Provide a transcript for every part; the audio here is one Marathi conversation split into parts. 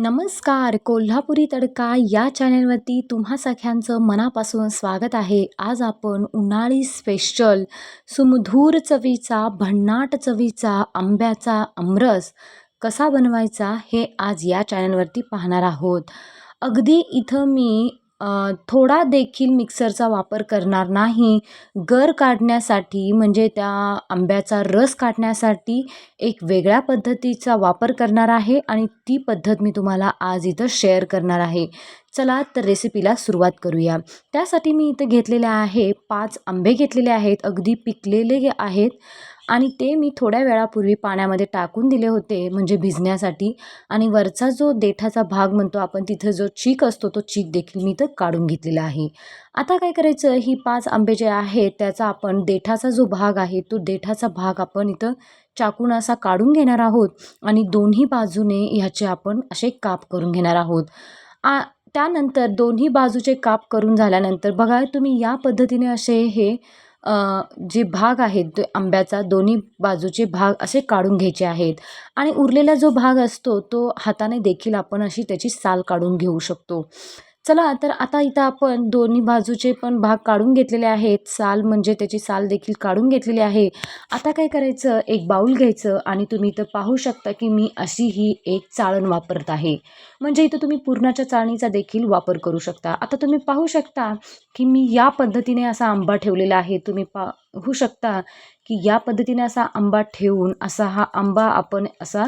नमस्कार. कोल्हापुरी तडका या चॅनलवरती तुम्हा सख्यांचं मनापासून स्वागत आहे. आज आपण उन्हाळी स्पेशल सुमधूर चवीचा भन्नाट चवीचा आंब्याचा आमरस कसा बनवायचा हे आज या चॅनलवरती पाहणार आहोत. अगदी इथं मी थोडा देखील मिक्सरचा वापर करणार नाही. गर काढण्यासाठी म्हणजे त्या आंब्याचा रस काढण्यासाठी एक वेगळ्या पद्धतीचा वापर करणार आहे आणि ती पद्धत मी तुम्हाला आज इथं शेअर करणार आहे. चला तर रेसिपीला सुरुवात करूया. त्यासाठी मी इथं घेतलेले आहे पाच आंबे घेतलेले आहेत अगदी पिकलेले आहेत आणि ते मी थोड्या वेळापूर्वी पाण्यामध्ये टाकून दिले होते म्हणजे भिजण्यासाठी. आणि वरचा जो देठाचा भाग म्हणतो आपण तिथं जो चीक असतो तो चीक देखील मी इथं काढून घेतलेला आहे. आता काय करायचं ही पाच आंबे जे आहेत त्याचा आपण देठाचा जो भाग आहे तो देठाचा भाग आपण इथं चाकून असा काढून घेणार आहोत आणि दोन्ही बाजूने ह्याचे आपण असे काप करून घेणार आहोत. आ त्यानंतर दोन्ही बाजूचे काप करून झाल्यानंतर बघा तुम्ही या पद्धतीने असे हे जे भाग आहेत ते आंब्याचा दोन्ही बाजूचे भाग असे काढून घ्यायचे आहेत. आणि उरलेला जो भाग असतो तो हाताने देखील आपण अशी त्याची साल काढून घेऊ शकतो. चला तर आता इथं आपण दोन्ही बाजूचे पण भाग काढून घेतलेले आहेत. साल म्हणजे त्याची साल देखील काढून घेतलेली आहे. आता काय करायचं? एक बाऊल घ्यायचं आणि तुम्ही इथं पाहू शकता की मी अशी ही एक चाळण वापरत आहे. म्हणजे इथं तुम्ही पूर्णाच्या चाळणीचा देखील वापर करू शकता. आता तुम्ही पाहू शकता की मी या पद्धतीने असा आंबा ठेवलेला आहे. तुम्ही पाहू शकता की या पद्धतीने असा आंबा ठेवून असा हा आंबा आपण असा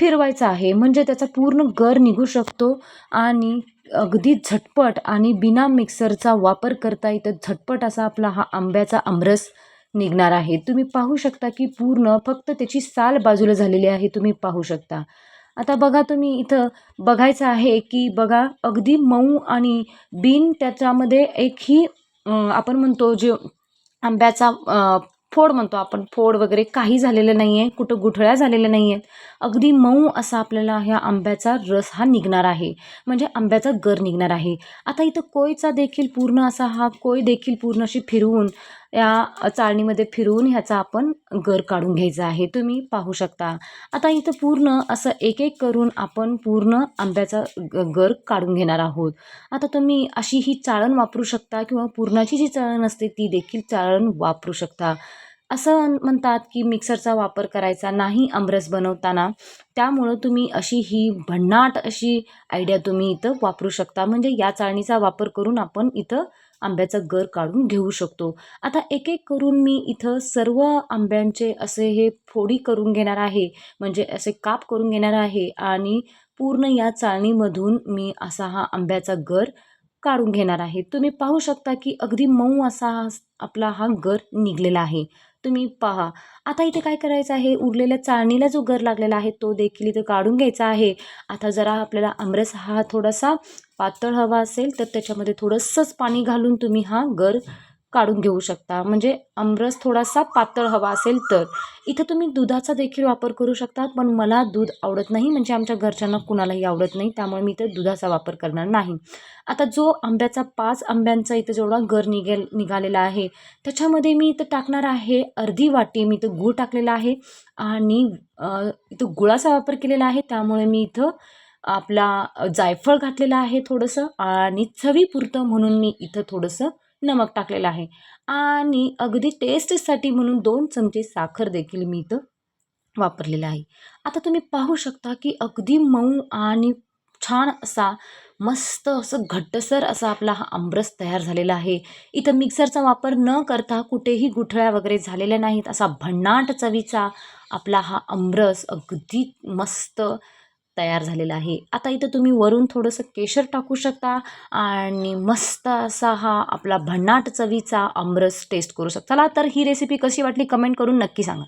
फिरवायचा आहे. म्हणजे त्याचा पूर्ण गर निघू शकतो आणि अगदी झटपट आणि बिना मिक्सरचा वापर करता येतं झटपट असा आपला हा आंब्याचा आमरस निघणार आहे. तुम्ही पाहू शकता की पूर्ण फक्त त्याची साल बाजूला झालेली आहे तुम्ही पाहू शकता. आता बघा तुम्ही इथं बघायचं आहे की बघा अगदी मऊ आणि बिन त्याच्यामध्ये एकही ही आपण म्हणतो जे आंब्याचा फोड म्हणतो आपण फोड वगैरे काही झालेलं नाही आहे कुठं गुठळ्या झालेल्या नाही आहेत अगदी मऊ असा आपल्याला ह्या आंब्याचा रस हा निघणार आहे. म्हणजे आंब्याचा गर निघणार आहे. आता इथं कोयचा देखील पूर्ण असा हा कोय देखील पूर्ण अशी फिरवून या चाळणीमध्ये फिरवून ह्याचा आपण गर काढून घ्यायचा आहे. तुम्ही पाहू शकता. आता इथं पूर्ण असं एक एक करून आपण पूर्ण आंब्याचा ग गर काढून घेणार आहोत. आता तुम्ही अशी ही चाळण वापरू शकता किंवा पूर्णाची जी चाळण असते ती देखील चाळण वापरू शकता. असं म्हणतात की मिक्सरचा वापर करायचा नाही आमरस बनवताना. त्यामुळं तुम्ही अशी ही भन्नाट अशी आयडिया तुम्ही इथं वापरू शकता. म्हणजे या चाळणीचा वापर करून आपण इथं आंब्याचा गर काढून घेऊ शकतो. आता एक एक करून मी इथं सर्व आंब्यांचे असे हे फोडी करून घेणार आहे. म्हणजे असे काप करून घेणार आहे आणि पूर्ण या चाळणीमधून मी असा हा आंब्याचा गर काढून घेणार आहे. तुम्ही पाहू शकता की अगदी मऊ असा हा आपला हा गर निघलेला आहे. तुम्ही पहा. आता इथे काय करायचं आहे? उरलेल्या चाळणीला जो गर लागलेला आहे तो देखील इथे काढून घ्यायचा आहे. आता जरा आपल्याला आमरस हा थोडासा पातळ हवा असेल तर त्याच्यामध्ये थोडंसंच पाणी घालून तुम्ही हा गर काढून घेऊ शकता. म्हणजे आमरस थोडासा पातळ हवा असेल तर. इथं तुम्ही दुधाचा देखील वापर करू शकता पण मला दूध आवडत नाही. म्हणजे आमच्या घरच्यांना कुणालाही आवडत नाही त्यामुळे मी इथं दुधाचा वापर करणार नाही. आता जो आंब्याचा पाच आंब्यांचा इथं जेवढा गर निघेल निघालेला आहे त्याच्यामध्ये मी इथं टाकणार आहे अर्धी वाटी. मी इथं गूळ टाकलेला आहे आणि इथं गुळाचा वापर केलेला आहे. त्यामुळे मी इथं आपला जायफळ घातलेलं आहे थोडंसं आणि चवीपुरतं म्हणून मी इथं थोडंसं नमक टाकलेलं आहे. आणि अगदी टेस्टसाठी म्हणून दोन चमचे साखर देखील मी इथं वापरलेलं आहे. आता तुम्ही पाहू शकता की अगदी मऊ आणि छान असा मस्त असं घट्टसर असा आपला हा आमरस तयार झालेला आहे. इथं मिक्सरचा वापर न करता कुठेही गुठळ्या वगैरे झालेल्या नाहीत. असा भन्नाट चवीचा आपला हा आमरस अगदी मस्त तयार झालेला आहे. आता इथं तुम्ही वरून थोडंसं केशर टाकू शकता आणि मस्त असा हा आपला भन्नाट चवीचा आमरस टेस्ट करू शकता. चला तर ही रेसिपी कशी वाटली कमेंट करून नक्की सांगा.